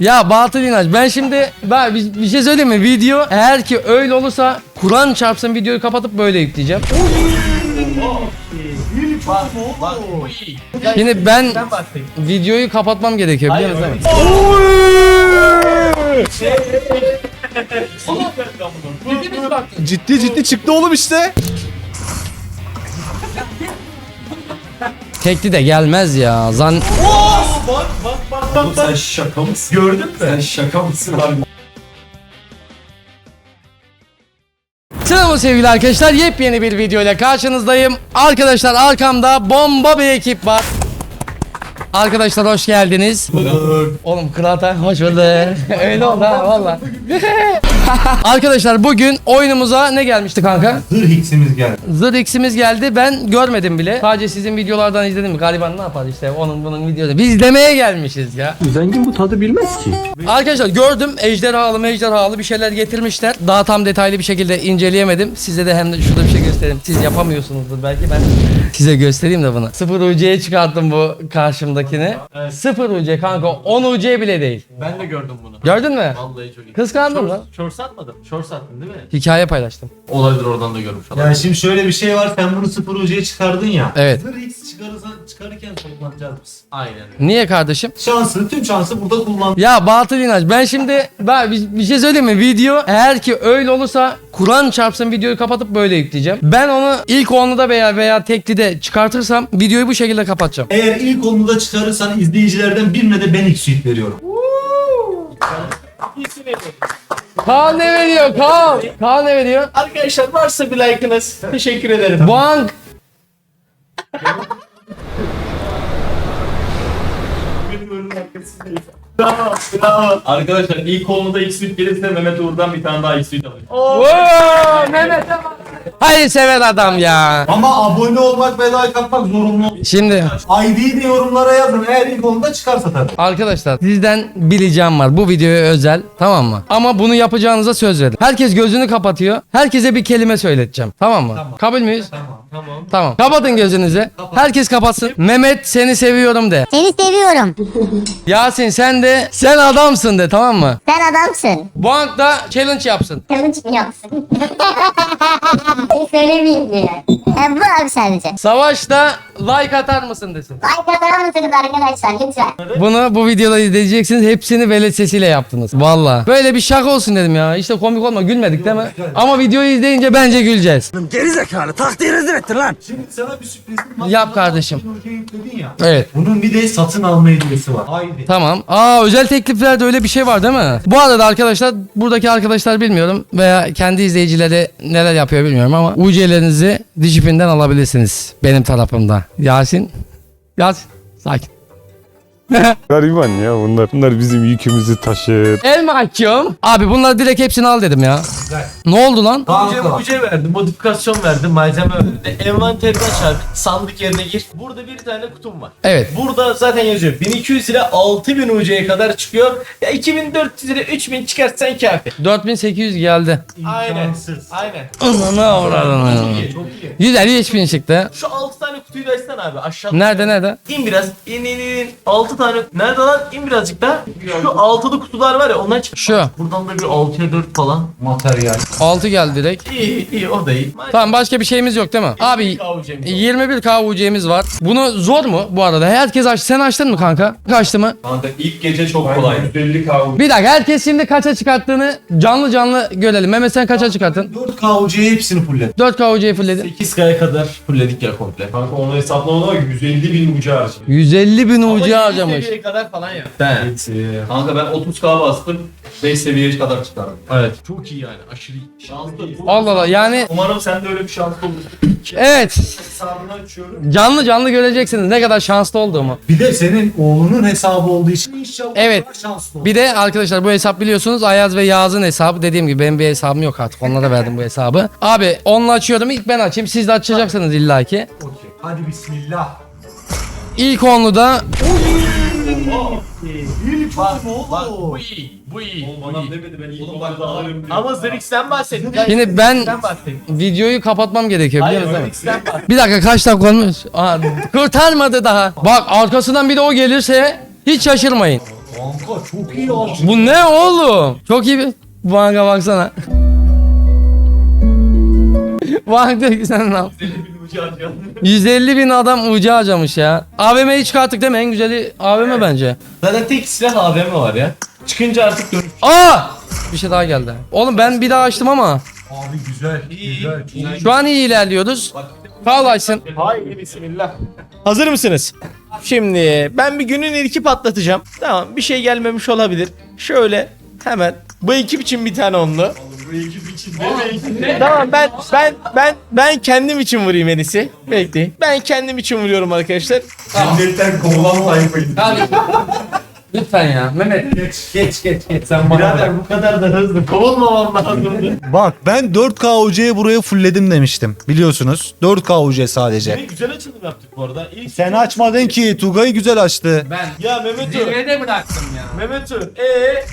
Ya batıl inanç. Ben şimdi ben bir, bir şey söyleyeyim mi? Video eğer ki öyle olursa Kur'an çarpsın videoyu kapatıp böyle yükleyeceğim. Bak. Şimdi ben videoyu kapatmam gerekiyor biliyor musun? Ciddi ciddi çıktı oğlum işte. Tekli de gelmez ya. Zan Bak bak bak bak. Sen şaka mısın? Gördün mü? Sen şaka mısın abi? Selam sevgili arkadaşlar. Yepyeni bir video ile karşınızdayım. Arkadaşlar arkamda bomba bir ekip var. Arkadaşlar hoş geldiniz. Oğlum Kıraatay hoş bulduk. Öyle oldu ha valla. Arkadaşlar bugün oyunumuza ne gelmişti kanka? Zırh X'imiz geldi. Zır X'imiz geldi. Ben görmedim bile. Sadece sizin videolardan izledim. Galiba ne yapar işte onun bunun videosu. Biz izlemeye gelmişiz ya. Zengin bu tadı bilmez ki. Arkadaşlar gördüm ejderhalı mejderhalı bir şeyler getirmişler. Daha tam detaylı bir şekilde inceleyemedim. Size de hem de şurada bir şey göstereyim. Siz yapamıyorsunuzdur belki ben size göstereyim de bunu. 0 UC'ye çıkarttım bu karşımdakini. 0 UC kanka 10 UC bile değil. Ben de gördüm bunu. Gördün mü? Vallahi çok iyi. Kıskandın mı? Short satmadım. Short sattın değil mi? Hikaye paylaştım. Olabilir oradan da görmüş adam. Yani şimdi şöyle bir şey var. Sen bunu sıfır ucuya çıkardın ya. Evet. Zırh X çıkarırken kullanacağız biz. Aynen. Niye kardeşim? Şansı, tüm şansı burada kullan. Ya batıl inanç. Ben şimdi ben bir, bir şey söyleyeyim mi? Video eğer ki öyle olursa Kur'an çarpsın videoyu kapatıp böyle yükleyeceğim. Ben onu ilk onluda veya veya teklide çıkartırsam videoyu bu şekilde kapatacağım. Eğer ilk onu da çıkarırsan izleyicilerden birine de ben X suite veriyorum. İyisi verin. Kaan ne veriyor? Kaan. Kaan ne veriyor? Arkadaşlar varsa bir like'ınız. Teşekkür ederim. Bank. Bravo, bravo. Arkadaşlar ilk konuda X-Suite gelirse Mehmet Uğur'dan bir tane daha X-Suite alacağım. Oo, Mehmet'e bak. Hayır sever adam ya. Ama abone olmak ve like atmak zorunlu. Şimdi ID'yi de yorumlara yazın. Eğer ilk onu da çıkarsa tabii. arkadaşlar sizden bir ricam var. Bu videoya özel tamam mı? Ama bunu yapacağınıza söz verin. Herkes gözünü kapatıyor. Herkese bir kelime söyleteceğim. Tamam mı? Kabul müyüz? Tamam. Tamam. Tamam. Kapatın gözünüzü. Herkes kapatsın. Mehmet seni seviyorum de. Seni seviyorum. Yasin sen de sen adamsın de tamam mı? Sen adamsın. Bank da challenge yapsın. Challenge yapsın? Seni söylemeyeyim diye. E, bu abi sadece. Savaş da like atar mısın desin. Like atar mısınız arkadaşlar lütfen? Bunu bu videoda izleyeceksiniz. Hepsini velet sesiyle yaptınız. Valla. Böyle bir şaka olsun dedim ya. İşte komik olma gülmedik değil mi? Ama videoyu izleyince bence güleceğiz. Şimdi sana bir sürprizim var. Yap kardeşim. Ucuya yükledin ya. Evet. Bunun bir de satın alma hediyesi var. Haydi. Tamam. Aa özel tekliflerde öyle bir şey var değil mi? Bu arada arkadaşlar buradaki arkadaşlar bilmiyorum veya kendi izleyicileri neler yapıyor bilmiyorum ama UC'lerinizi Digipin'den alabilirsiniz benim tarafımda. Yasin. Yasin. Sakin. Gariban ya bunlar. Bunlar bizim yükümüzü taşır. Elma açıyorum. Abi bunları direkt hepsini al dedim ya. Ne oldu lan? Uce, Kanka. uce verdim, modifikasyon verdim, malzeme verdim. Envanterden çarp, sandık yerine gir. Burada bir tane kutum var. Evet. Burada zaten yazıyor 1200 ile 6000 UC'ye kadar çıkıyor. Ya 2400 ile 3000 çıkartsan kafi. 4800 geldi. Aynen. İmkansız. Aynen. Ananı avradını. Çok iyi, çok iyi. 150 bin çıktı. Şu 6 tane kutuyu da açsana abi aşağıda. Nerede nerede? İn biraz. İn in in. 6 tane. Nerede lan? İn birazcık daha. Şu altılı kutular var ya ondan çık. Şu. Buradan da bir 6'ya 4 falan. Materyal. 6 geldi direkt. İyi iyi o da iyi. Tamam başka bir şeyimiz yok değil mi? Abi Kavucemiz 21 KUC'miz var. Bunu zor mu bu arada? Herkes açtı. Sen açtın mı kanka? Kaçtı mı? Kanka ilk gece çok kolay. 150 kavga. Bir dakika herkes şimdi kaça çıkarttığını canlı canlı görelim. Mehmet sen kaça çıkarttın? 4 KUC'ye hepsini fullledim. 4 KUC'yi fulledin. 8K'ya kadar fullledik ya komple. Kanka onu hesaplamadan bak 150 bin ucu harcı. 150 bin Ama UC yedi harcamış. seviyeye kadar falan ya. Ben. Kanka ben 30K bastım. 5 seviyeye kadar çıkardım. Evet. Çok iyi yani. Aşırı iyi. Şanslı. Allah Allah yani Umarım sen de öyle bir şans olur. evet Hesabını açıyorum. canlı canlı göreceksiniz ne kadar şanslı olduğumu. Bir de senin oğlunun hesabı olduğu için inşallah Evet. daha şanslı olur. Bir de arkadaşlar bu hesap biliyorsunuz Ayaz ve Yağız'ın hesabı. Dediğim gibi benim bir hesabım yok artık. Onlara verdim bu hesabı. Abi onunla açıyorum. İlk ben açayım. Siz de açacaksınız illaki. Okey. Hadi bismillah. İlk onlu da İlk Bak, oğlum bak oğlum. bu iyi. Bu iyi. bu Bana iyi. demedi ben ilk Oğlum bak da alırım diyor. Ama Zerix'ten bahsettik. Şimdi ben Zerix'ten videoyu kapatmam gerekiyor biliyor Hayır mi? Zerix'ten bahsettik. Bir dakika kaç dakika olmuş? Aa, kurtarmadı daha. Bak arkasından bir de o gelirse hiç şaşırmayın. Kanka çok iyi açtın. Bu ne oğlum? Çok iyi bir... Banka baksana. Banka sen ne yaptın? 150 bin adam ucu harcamış ya. AVM'yi çıkarttık değil mi? En güzeli AVM bence. Zaten tek silah AVM var ya. Çıkınca artık dönüş. Aa! Bir şey daha geldi. Oğlum ben bir daha açtım ama. Abi güzel. Güzel. Çok Şu an iyi ilerliyoruz. Kal açsın. Haydi bismillah. Hazır mısınız? Şimdi ben bir günün ilki patlatacağım. Tamam bir şey gelmemiş olabilir. Şöyle hemen bu ekip için bir tane onlu. Tamam ben ben ben ben kendim için vurayım en iyisi. Bekleyin. Ben kendim için vuruyorum arkadaşlar. Milletten kovulan tayfaydı. Lütfen ya. Mehmet. Geç geç geç. Sen bana bu kadar da hızlı kovulmamam lazımdı. Bak ben 4K UC'yi buraya fullledim demiştim. Biliyorsunuz. 4K UC sadece. Ne güzel açılım yaptık bu arada. İlk Sen açmadın ki. Tugay güzel açtı. Ben ya Mehmet'u. zirvede bıraktım ya. Mehmet'u. Eee?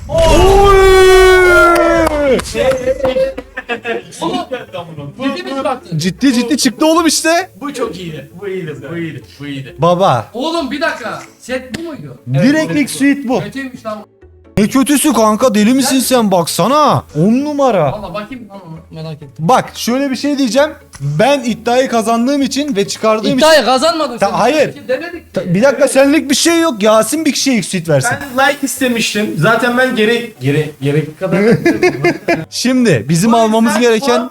Ciddi mi bıraktın? Ciddi ciddi çıktı oğlum işte. Bu çok iyiydi. Bu iyiydi. Bu iyiydi. Bu iyiydi. Baba. Oğlum bir dakika. Set bu muydu? Direktlik suite bu. Kötüymüş lan. Ne kötüsü kanka deli misin sen baksana. 10 numara. Valla bakayım lan onu merak ettim. Bak şöyle bir şey diyeceğim. Ben iddiayı kazandığım için ve çıkardığım için... İddiayı kazanmadın Ta- sen. hayır. Bir Demedik. Ta- Bir dakika senlik bir şey yok. Yasin bir kişiye ilk suite versin. Ben like istemiştim. Zaten ben gerek gerek gerek kadar Şimdi bizim almamız gereken...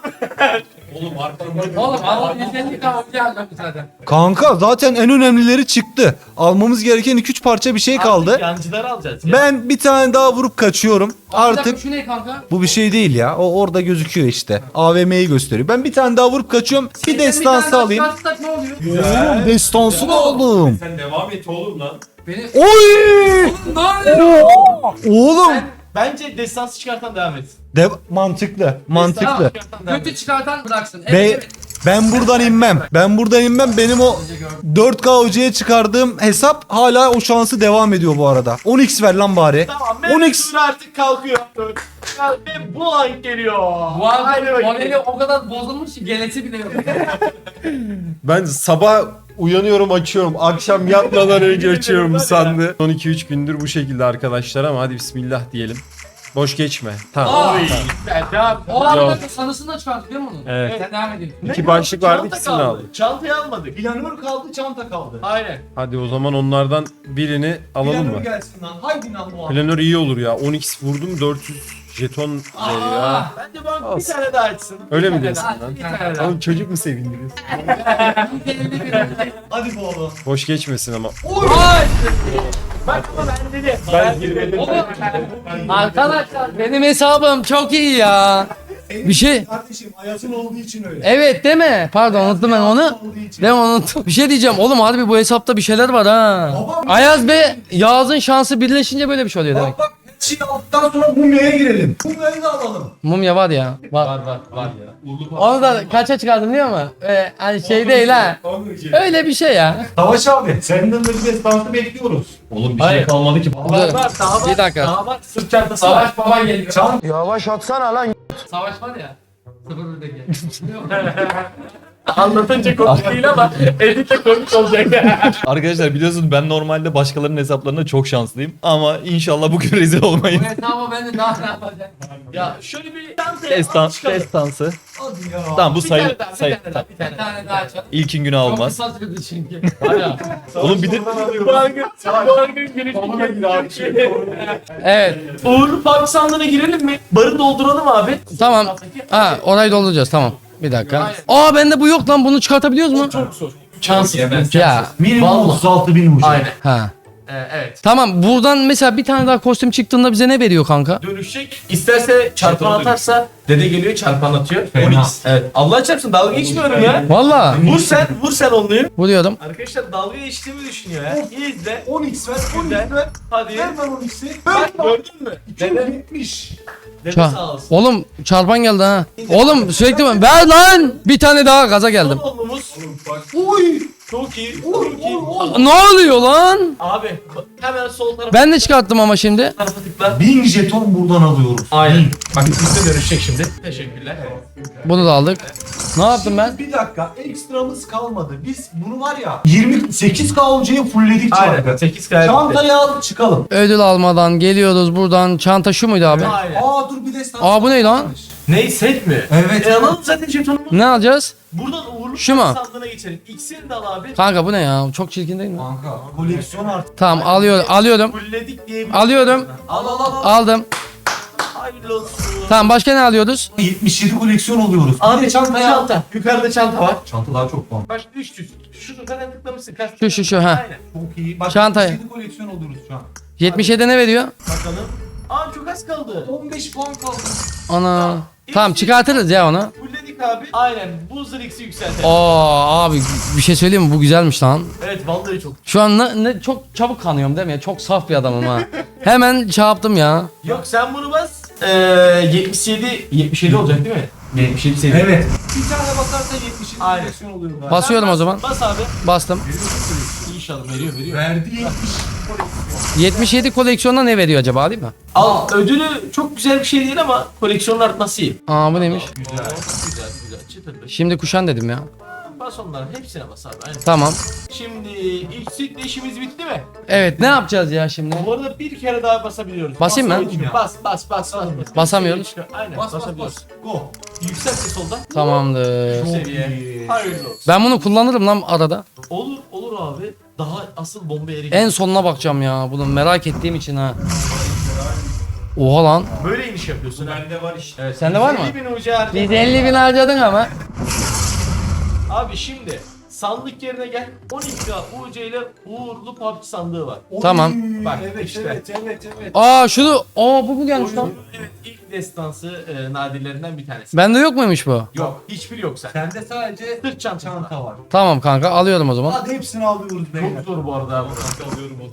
Oğlum adam 150 kahve geldi zaten. Kanka zaten en önemlileri çıktı. Almamız gereken 2-3 parça bir şey kaldı. Yancıları alacağız. Ya. Ben bir tane daha vurup kaçıyorum. Artık şu ne kanka? bu bir şey değil ya. O orada gözüküyor işte. AVM'yi gösteriyor. Ben bir tane daha vurup kaçıyorum. Bir destansı alayım. Çıkartsak ne oluyor? Oğlum destansı da aldım. Sen devam et oğlum lan. Beni... Oy! Ne oluyor? Oğlum. Bence destansı çıkartan devam et. De mantıklı. Mantıklı. Çıkartan devam et. Kötü çıkartan bıraksın. Evet, Be evet. ben buradan inmem. Ben buradan inmem. Benim o 4K UC'ye çıkardığım hesap hala o şansı devam ediyor bu arada. 10x ver lan bari. Tamam 10x. Mehmet artık kalkıyor. Ya, ve bu an geliyor. Bu arada Haydi bakayım. morali o kadar bozulmuş ki gelesi bile yok. Ben sabah uyanıyorum açıyorum. Akşam yatmadan önce açıyorum bu sandığı. Son 2-3 gündür bu şekilde arkadaşlar ama hadi bismillah diyelim. Boş geçme. Tamam. Aa, Ben devam. o arada sanısını da mi onu? Evet. Sen devam edin. İki başlık vardı Çanta ikisini kaldı. aldık. Çantayı almadık. Planör kaldı, çanta kaldı. Aynen. Hadi o zaman onlardan birini alalım Planör mı? gelsin lan. Haydi lan bu an. Planör iyi olur ya. 10x vurdum 400 jeton veriyor ya. Bence bana bir tane daha açsın. Öyle mi diyorsun lan? Bir tane daha. Oğlum çocuk mu sevindiriyorsun? Hadi bu oğlum. Boş geçmesin ama. Ay! Bak ama ben dedim. Ben girmedim. Arkadaşlar benim hesabım çok iyi ya. Bir şey. Kardeşim Ayaz'ın olduğu için öyle. Evet değil mi? Pardon unuttum ben onu. Olduğu için. Ben unuttum. Bir şey diyeceğim. Oğlum harbi bu hesapta bir şeyler var ha. Ayaz ve Yağız'ın şansı birleşince böyle bir şey oluyor demek. Bak bak şey aldıktan sonra mumyaya girelim. Mumyayı da alalım. Mumya var ya. Var. Var var var ya. Onu da kaça çıkardım biliyor musun? Ee, hani şey değil ha. Öyle bir şey ya. Savaş abi senden de bir destansı bekliyoruz. Oğlum bir şey kalmadı ki. Var var daha var. Bir dakika. Daha var. Sırt çantası var. Savaş baba geliyor. Çant Yavaş atsana lan. Savaş var ya. Sıfır birdeki. Anlatınca komik değil ama editte komik olacak. Arkadaşlar biliyorsunuz ben normalde başkalarının hesaplarında çok şanslıyım ama inşallah bugün rezil olmayın. hesabı ben de daha ne yapacağım? ya şöyle bir çantaya Destan, destansı. hadi ya. Tamam bu Bir tane sayı, daha, bir sayı tane daha, bir tane Bir daha. tane daha açalım. ilkin günah Çok olmaz. kısa sürdü çünkü. Oğlum bir de Bu an gün, bu an gün gelişti. Evet. Uğurlu Park sandığına girelim mi? Barı dolduralım abi. Tamam. Ha orayı dolduracağız tamam. Bir dakika. Aa bende bu yok lan bunu çıkartabiliyoruz mu? Çok zor. Yemez. Ya. Minimum Vallahi. 36 bin ucu. Aynen. Ha. Ee, evet. Tamam buradan mesela bir tane daha kostüm çıktığında bize ne veriyor kanka? Dönüşecek. İsterse çarpan atarsa dede geliyor çarpan atıyor. Fena. 12. Evet. Allah çarpsın dalga geçmiyorum ya. Valla. Vur sen, vur sen onluyu. Vuruyorum. Arkadaşlar dalga geçtiğimi düşünüyor ya. İyi izle. 10x ver, 10x ver. Hadi. Ver lan 10x'i. Bak gördün mü? Dede, 270. dede Ça- sağ olsun. Oğlum çarpan geldi ha. Oğlum sürekli ver lan. Bir tane daha gaza geldim. Son onlumuz. Oy! Çok iyi. Çok iyi. Ne oluyor lan? Abi bak, hemen sol tarafa Ben de çıkarttım ama şimdi. tarafa tıkla. Bin jeton buradan alıyoruz. Aynen. Bak üstte dönüşecek şimdi. Teşekkürler. Bunu da aldık. Ne yaptım ben? Bir dakika ekstramız kalmadı. Biz bunu var ya 28 KOC'ye fullledik Aynen. çarpı. 8 kaya bitti. Çantayı al çıkalım. Ödül almadan geliyoruz buradan. Çanta şu muydu abi? Aynen. Aa dur bir destan. Aa bu ne lan? Ne set mi? Evet. E alalım zaten jetonumuzu. Ne alacağız? Buradan Şu mu? sandığına geçelim. İkisini de al abi. Kanka bu ne ya? Çok çirkin değil mi? Kanka koleksiyon artık. Tamam alıyorum. Alıyorum. Fulledik diye. Alıyorum. Al al al. al. Aldım. Hayırlı olsun. Tamam başka ne alıyoruz? 77 koleksiyon oluyoruz. Abi Bir de çantaya al. çanta. Yukarıda çanta var. Çanta daha çok puan. Bak 300. Şu zaten tıklamışsın. Kaç Şu şu şu ha. Aynen. Çok iyi. Bak Çantaya. 77 koleksiyon oluyoruz şu an. 77 ne veriyor? Bakalım. Aa çok az kaldı. 15 puan kaldı. Ana. Tamam çıkartırız ya onu. Fulledik abi. Aynen. Buzzer X'i yükseltelim. Aa abi bir şey söyleyeyim mi? Bu güzelmiş lan. Evet vallahi çok. Şu an ne, ne- çok çabuk kanıyorum değil mi? ya? Çok saf bir adamım ha. Hemen şey yaptım ya. Yok sen bunu bas. Ee, 77 77 olacak değil mi? 77 seviye. Evet. Bir tane basarsa 77 Aynen. oluyor galiba. Basıyorum o zaman. Bas abi. Bastım. İnşallah veriyor veriyor. Verdi 70. 77 koleksiyonda ne veriyor acaba değil mi? Al ödülü çok güzel bir şey değil ama koleksiyonun artması iyi. Aa bu neymiş? Güzel güzel güzel. Şimdi kuşan dedim ya. Bas onların hepsine bas abi. Aynen. Tamam. Şimdi ilk sütle işimiz bitti mi? Evet ne yapacağız ya şimdi? Bu arada bir kere daha basabiliyoruz. Basayım mı? Bas bas bas bas. bas. Basamıyoruz. Aynen Bas bas bas. Go. Yüksek de soldan. Tamamdır. Seviye. iyi. Hayırlı olsun. Ben bunu kullanırım lan arada. Olur olur abi. Daha asıl bomba yeri. En sonuna bakacağım ya. Bunu merak ettiğim için ha. Oha lan. Böyle iniş yapıyorsun. ha. Bende var işte. Evet. Sende var mı? 50 bin ucu harcadın. Biz 50 bin harcadın ama. Abi şimdi sandık yerine gel. 12K UC ile uğurlu PUBG sandığı var. Tamam. Bak Evet işte. evet evet evet. Aa şunu. Aa bu mu gelmiş lan? Evet ilk destansı e, nadirlerinden bir tanesi. Bende yok muymuş bu? Yok hiçbir yok sen. Sende sadece Sırt çantası. çanta var. Tamam kanka alıyorum o zaman. Hadi hepsini alıyoruz beyler. Çok zor bu arada abi.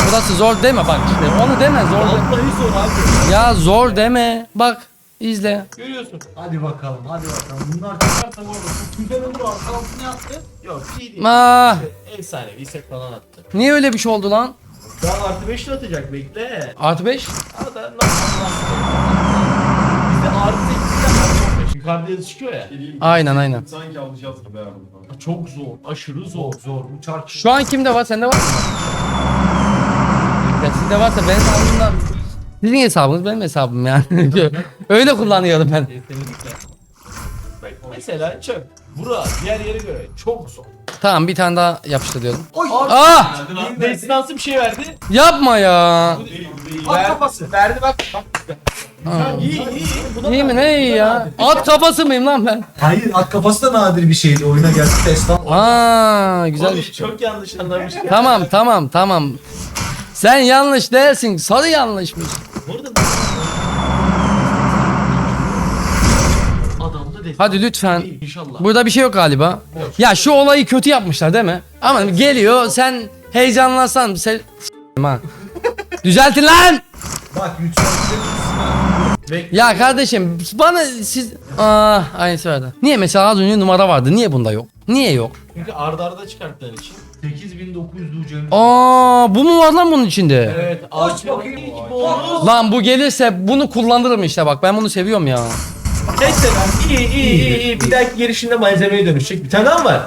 Burası zor deme bak işte. Onu deme zor deme. Vallahi zor abi. Ya zor deme. Bak izle. Görüyorsun. Hadi bakalım hadi bakalım. Bunlar çıkarsa bu arada çok güzel olur. Arka altına yaptı. Yok iyi değil. Aa, Efsanevi set falan attı. niye öyle bir şey oldu lan? Daha artı 5 de atacak bekle. Artı 5. Ama da nasıl nasıl? Bizde artı 8'den artı 15. Yukarıda yazı çıkıyor ya. Aynen aynen. Sanki alacağız gibi abi. Çok zor. Aşırı zor. Zor bu çarpı. Şu an kimde var? Sende var mı? Ya sizde varsa benim hesabımdan sizin hesabınız benim hesabım yani. Öyle kullanıyorum ben. Kesinlikle. Mesela çöp. Bura diğer yere göre çok zor. Tamam bir tane daha yapıştır diyorum. Oy. Ah! Destansı bir şey verdi. Yapma ya. At kafası. Verdi bak. Bak. Ha. İyi iyi. iyi. Bu da İyi mi ne iyi ya? At kafası mıyım lan ben? Hayır at kafası da nadir bir şeydi. Oyuna geldi destan. Aa güzel bir Oğlum, şey. çok yanlış anlamış. Tamam tamam tamam. Sen yanlış değilsin. Sarı yanlışmış. Bu arada. Hadi lütfen. İnşallah. Burada bir şey yok galiba. Ya şu olayı kötü yapmışlar değil mi? Ama geliyor sen heyecanlansan sen ha. Düzeltin lan! Bak yükseltilebilirsin. Ya kardeşim bana siz... Aa, aynısı vardı. Niye mesela az önce numara vardı? Niye bunda yok? Niye yok? Çünkü arda arda çıkarttığın için. 8900 ucum. Aa, bu mu var lan bunun içinde? Evet. Aç bakayım. ilk bonus. Lan bu gelirse bunu kullanırım işte bak ben bunu seviyorum ya. Neyse lan. İyi iyi iyi iyi. Bir dahaki gelişinde malzemeye dönüşecek. Bir tane daha mı var?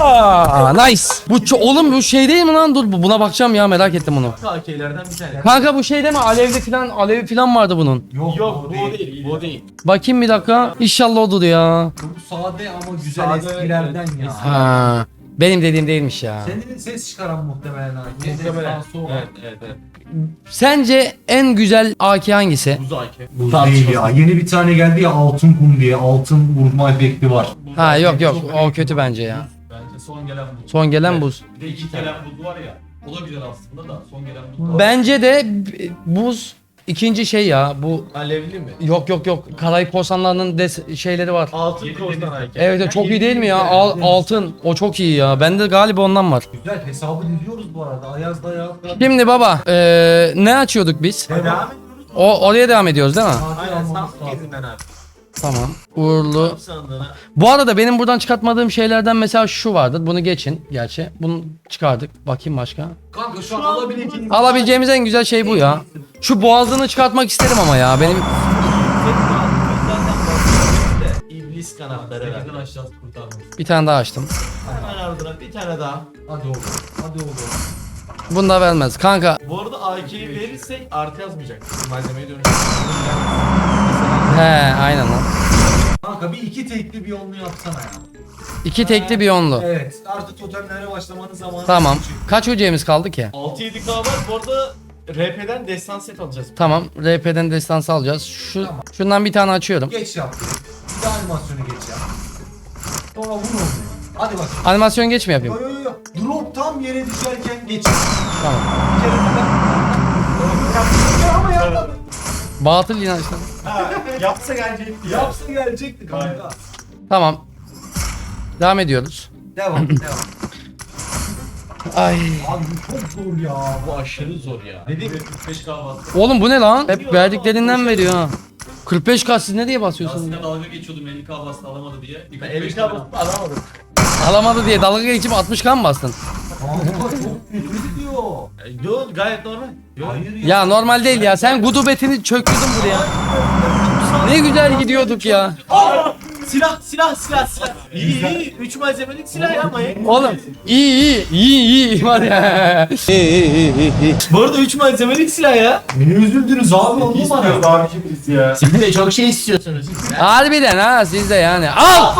Aa, nice. Bu ço- oğlum bu şey değil mi lan? Dur bu- buna bakacağım ya merak ettim bunu. KK'lerden bir tane. Kanka bu şey değil mi? Alevli falan alevi falan vardı bunun. Yok, Yok bu değil. Bu değil. Bakayım bir dakika. İnşallah odur ya. Bu sade ama güzel Sade, eskilerden ya. Ha. Benim dediğim değilmiş ya. Senin ses çıkaran muhtemelen abi. Muhtemelen. Olan. Evet evet evet. Sence en güzel AK hangisi? Buz AK. Bu değil ya. Yeni bir tane geldi ya altın kum diye. Altın vurma efekti var. Ha yok yok o kötü bence ya. Bence son gelen bu. Son gelen buz. Bir de iki gelen buz var ya. O da güzel aslında da son gelen buz var. Bence de buz ikinci şey ya bu Alevli mi? yok yok yok Karayip korsanlarının des- şeyleri var. Altın korsan AK. Evet evet, çok iyi değil mi ya? Al- altın o çok iyi ya. Bende galiba ondan var. Güzel hesabı diziyoruz bu arada. Ayaz da ya. Şimdi baba eee, ne açıyorduk biz? Devam ediyoruz. O oraya devam ediyoruz değil mi? Aynen almamız sandık lazım. gezinden abi. Tamam. Uğurlu. Sandığına. Bu arada benim buradan çıkartmadığım şeylerden mesela şu vardır. Bunu geçin gerçi. Bunu çıkardık. Bakayım başka. Kanka şu an alabileceğin Alabileceğimiz en güzel şey bu ya. Şu boğazını çıkartmak isterim ama ya. Benim İblis kanatları ver. Bizden aşağısı kurtarmaz. bir tane daha açtım. Hemen ardına bir tane daha. Hadi oğlum. Hadi oğlum. Bunu da vermez. Kanka Bu arada AK'yi verirsek artı yazmayacak. Malzemeyi dönüştürüyoruz. he aynen lan. Kanka bir iki tekli bir onlu yapsana ya. İki tekli bir onlu. Evet. Artık totemlere başlamanın zamanı. Tamam. Kaç hocamız kaldı ki? 6-7K var. Bu arada RP'den destan set alacağız. Tamam. RP'den destansı alacağız. Şu şundan bir tane açıyorum. Geç yap. Bir de animasyonu geç yap. Sonra vur onu. Hadi bak. Animasyon geç mi yapayım? Yo yo yo. Drop tam yere düşerken geç. Tamam. Bir kere kadar. Ama yapmadı. Batıl yine işte. Yapsa gelecekti. Yapsa gelecekti kanka. Tamam. Devam ediyoruz. Devam devam. Ay. Abi bu çok zor ya. Bu aşırı zor ya. Dedim 45 k bastım. Oğlum bu ne lan? Hep verdiklerinden veriyor ha. 45k siz ne diye basıyorsunuz? Aslında dalga geçiyordum 50 k bastı alamadı diye. Bir Ben 45 50K k basıp alamadım. Alamadı diye dalga geçip 60k mı bastın? Kanka çok kötü gidiyor. Yo gayet normal. Yo. Hayır ya. Ya normal değil ya. Sen gudubetini çöktürdün buraya. Ne güzel gidiyorduk ya. Silah silah silah silah. İyi iyi. 3 malzemelik silah yapmayın. Oğlum iyi iyi iyi iyi var ya. Bu arada 3 malzemelik silah ya. Niye üzüldünüz abi on numara. abicimiz ya. Siz de çok şey istiyorsunuz. Harbiden ha siz de yani. Al!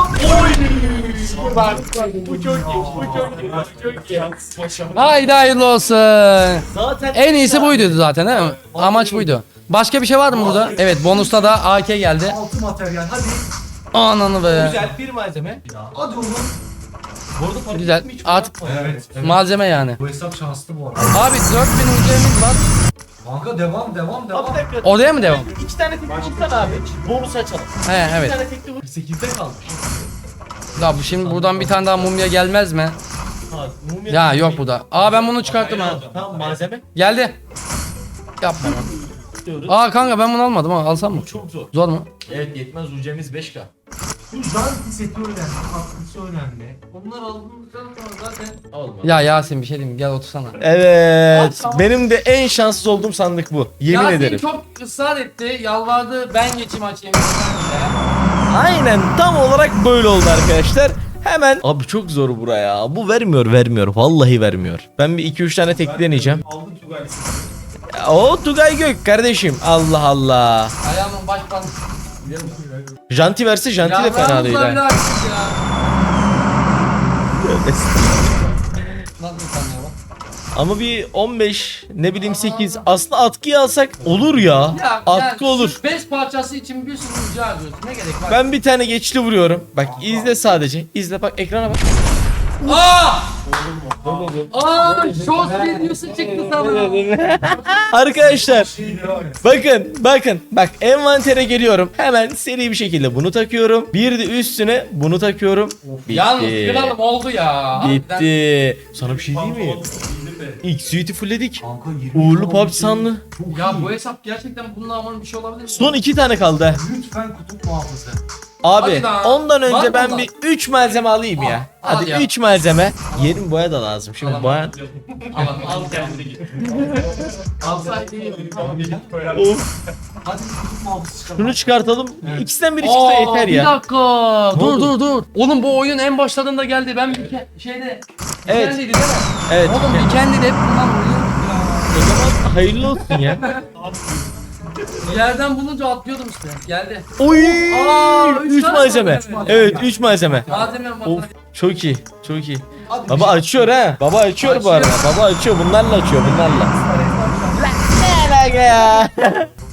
Bak bu çok iyi. Bu çok iyi. Bu çok iyi. Haydi hayırlı olsun. Zaten En iyisi buydu zaten değil mi? Amaç buydu. Başka bir şey var mı burada? Evet bonusta da AK geldi. Altı materyal hadi. Ananı be. Güzel bir malzeme. Hadi oğlum. Bu arada fark Güzel. ettim hiç Artık Evet. malzeme yani. Bu hesap şanslı bu arada. Abi 4000 UC'miz var. Kanka devam devam Abi devam. bir dakika. Oraya mı devam? İki tane tekli vursana abi. Bonus açalım. He evet. tane tekli vur. 8'de kalmış. Ya bu şimdi buradan bir tane daha mumya gelmez mi? Ha, mumya Ya yok burada. Aa ben bunu çıkarttım ha. Tamam malzeme Geldi. Yapma lan. Diyoruz. Aa kanka ben bunu almadım ha. Alsam mı? Bu çok zor. Zor mu? Evet yetmez ucemiz 5K. Bu janti seti önemli. Katkısı önemli. Onlar alındıktan sonra zaten Olmaz. Ya Yasin bir şey diyeyim gel otursana. Evet. Benim de en şanssız olduğum sandık bu. Yemin Yasin ederim. çok ısrar etti. Yalvardı. Ben geçeyim açayım. Aynen tam olarak böyle oldu arkadaşlar. Hemen Abi çok zor buraya. Bu vermiyor vermiyor. Vallahi vermiyor. Ben bir 2-3 tane tekli deneyeceğim. Aldım Tugay. O Tugay Gök kardeşim. Allah Allah. Ayağımın baş pan. Janti verse Janti de fena değil. Ha. Ama bir 15 ne bileyim 8 aslında atkıyı alsak olur ya. Atkı olur. şu Bez parçası için bir sürü rica ediyorsun. Ne gerek var? Ben bir tane geçli vuruyorum. Bak izle sadece. İzle bak ekrana bak. Aa! Aa! Short videosu çıktı sana. Arkadaşlar bakın bakın bak envantere geliyorum. Hemen seri bir şekilde bunu takıyorum. Bir de üstüne bunu takıyorum. Bitti. Yalnız kralım oldu ya. Harbiden. Bitti. Sana bir şey diyeyim mi? İlk suite'i fullledik. kanka 20 Uğurlu PUBG sanlı. Çok Ya iyi. bu hesap gerçekten bununla aman bir şey olabilir mi? Son iki tane kaldı. Lütfen kutup muhafızı. Abi Hadi lan. ondan Var önce mı ben bir 3 malzeme alayım ya. Al, Hadi ya. 3 malzeme. Yerim boya da lazım. Şimdi boya. Al, al kendine git. Alsaydı iyi. Of. Hadi bir kutup muhafızı çıkalım. Şunu çıkartalım. İkisinden biri çıksa Aa, yeter Bir ya. dakika. Dur oldu? dur dur. Oğlum bu oyun en başlarında geldi. Ben bir ke- şeyde Evet. Kendiydi değil mi? Evet. Oğlum bir kendi de hep bundan vuruyor. O zaman hayırlı olsun ya. Yerden bulunca atlıyordum işte. Geldi. Oy! Aa, üç 3 tane malzeme. malzeme. Evet 3 malzeme. Malzeme Of yapmak. çok iyi. Çok iyi. Hadi Baba açıyor ha. Baba açıyor bu arada. Baba açıyor. Bunlarla açıyor. Bunlarla. Ne alaka ya?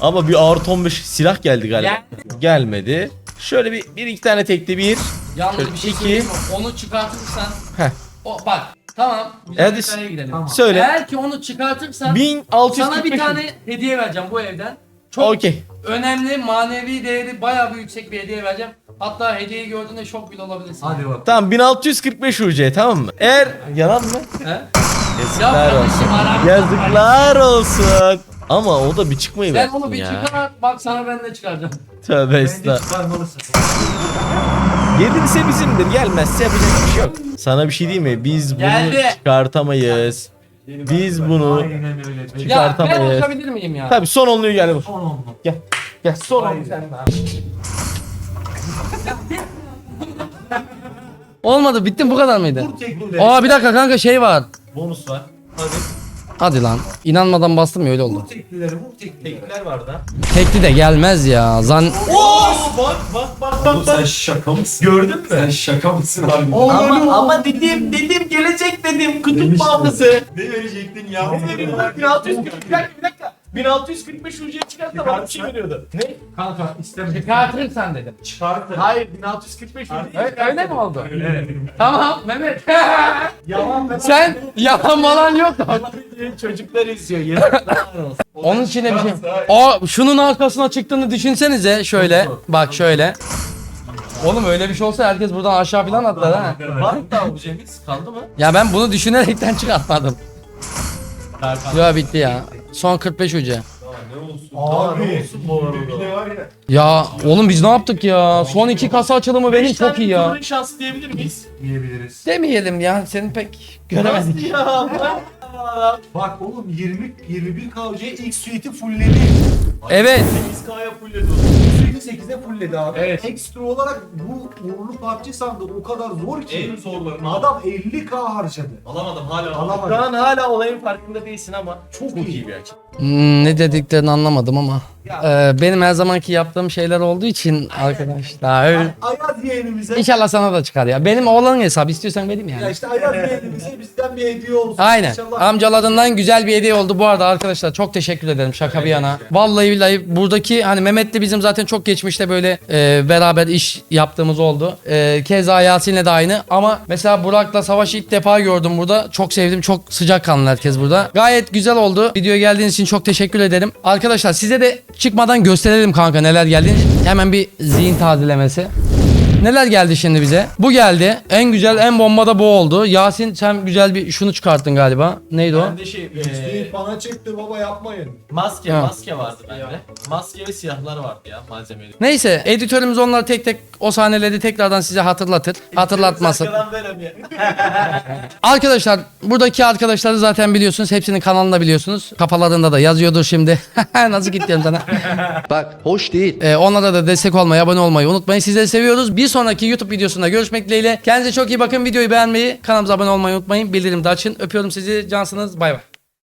Ama bir ağır 15 silah geldi galiba. Gelmedi. Şöyle bir, bir iki tane tekli bir. Yalnız Şöyle bir şey iki. söyleyeyim mi? Onu çıkartırsan. Heh. O bak. Tamam. Güzel Hadi detaya gidelim. Söyle. Eğer ki onu çıkartırsan 1645. sana bir tane hediye vereceğim bu evden. Çok Okey. önemli manevi değeri bayağı bir yüksek bir hediye vereceğim. Hatta hediyeyi gördüğünde şok bile olabilirsin. Hadi bak. Tamam 1645 UC tamam mı? Eğer yalan mı? He? Ya Yazıklar olsun. Yazıklar olsun. Ama o da bir çıkmayı Sen versin onu bir ya. çıkar bak sana ben de çıkaracağım. Tövbe Bence estağfurullah. çıkarmalısın. Gelirse bizimdir gelmezse yapacak bir şey yok. Sana bir şey diyeyim mi? Biz bunu Geldi. çıkartamayız. Biz bunu Aynen öyle. Ya ben çıkartamayız. miyim ya? Tabii son onluyu gel bu. Son olma. Gel son Aynen. onluyu sen. Olmadı bittim bu kadar mıydı? Vur. Aa bir dakika kanka şey var. Bonus var. Hadi. Hadi lan. İnanmadan bastım ya öyle oldu. Vur teknileri vur teknileri. Teknikler var da. Tekli de gelmez ya. Zan Bak bak bak bak. Sen şaka mısın? Gördün mü? Sen şaka mısın abi? Ama, ama dedim dedim gelecek dedim kutup bağlısı. Ne verecektin ya? Ne vereyim lan? 1640 bir dakika bir dakika. 1645 ucuya çıkarsa bana bir şey veriyordu. Ne? Kanka isteme. Çıkartırsan dedim. Çıkartır. Hayır 1645 ucuya Öyle, öyle mi oldu? Evet. Tamam Mehmet. Yalan. Sen yalan falan yok. Çocuklar izliyor. Yazıklar olsun. Onun içine bir şey. Aa şunun arkasına çıktığını düşünsenize şöyle. Bak şöyle. Oğlum öyle bir şey olsa herkes buradan aşağı falan atlar ha. Var mı daha objemiz? Kaldı mı? Ya ben bunu düşünerekten çıkartmadım. Ya bitti ya. Son 45 ucu. Abi. bu arada. Bir de var ya. Ya oğlum biz ne yaptık ya? Son iki kasa açılımı benim Beş çok tane iyi ya. turun şansı diyebilir miyiz? Diyebiliriz. Demeyelim ya seni pek göremedik. Nasıl ya? Bırak. Bak oğlum 20 21 KC ilk suite'i fullledi. Evet. 8K'ya fulledi Suite'i 8'e fullledi abi. Evet. Ekstra olarak bu uğurlu PUBG sandığı o kadar zor ki. En zorlarını Adam 50k harcadı. Alamadım hala Alamadım. Şu an hala olayın farkında değilsin ama çok, iyi bir açı. Hmm, ne dediklerini anlamadım ama. Ee, benim her zamanki yaptığım şeyler olduğu için arkadaşlar. Ayaz yeğenimize. İnşallah sana da çıkar ya. Benim oğlanın hesabı istiyorsan vereyim Ya yani. işte Ayaz yeğenimize bizden bir hediye olsun. Aynen. İnşallah. Amcalarından güzel bir hediye oldu bu arada arkadaşlar. Çok teşekkür ederim şaka bir yana. Vallahi billahi buradaki hani Mehmet'le bizim zaten çok geçmişte böyle e, beraber iş yaptığımız oldu. E, keza Yasin'le de aynı ama mesela Burak'la Savaş'ı ilk defa gördüm burada. Çok sevdim. Çok sıcak kanlı herkes burada. Gayet güzel oldu. Videoya geldiğiniz için çok teşekkür ederim. Arkadaşlar size de çıkmadan gösterelim kanka neler geldi. Hemen bir zihin tazelemesi. Neler geldi şimdi bize? Bu geldi. En güzel, en bomba da bu oldu. Yasin sen güzel bir şunu çıkarttın galiba. Neydi o? Bende şey eee, Değil, bana çekti baba yapmayın. maske Ha. maske vardı bende. Maske ve silahlar vardı ya malzemeli. Neyse editörümüz onları tek tek o sahneleri tekrardan size hatırlatır. Hatırlatmasın. Arkadan veremiyor. Arkadaşlar buradaki arkadaşları zaten biliyorsunuz. Hepsinin kanalında biliyorsunuz. Kafalarında da yazıyordur şimdi. Nasıl gidiyorum sana? Bak hoş değil. Ee, onlara da destek olmayı, abone olmayı unutmayın. Sizleri seviyoruz. Bir sonraki YouTube videosunda görüşmek dileğiyle. Kendinize çok iyi bakın. Videoyu beğenmeyi, kanalımıza abone olmayı unutmayın. Bildirim de açın. Öpüyorum sizi. Cansınız. Bay bay.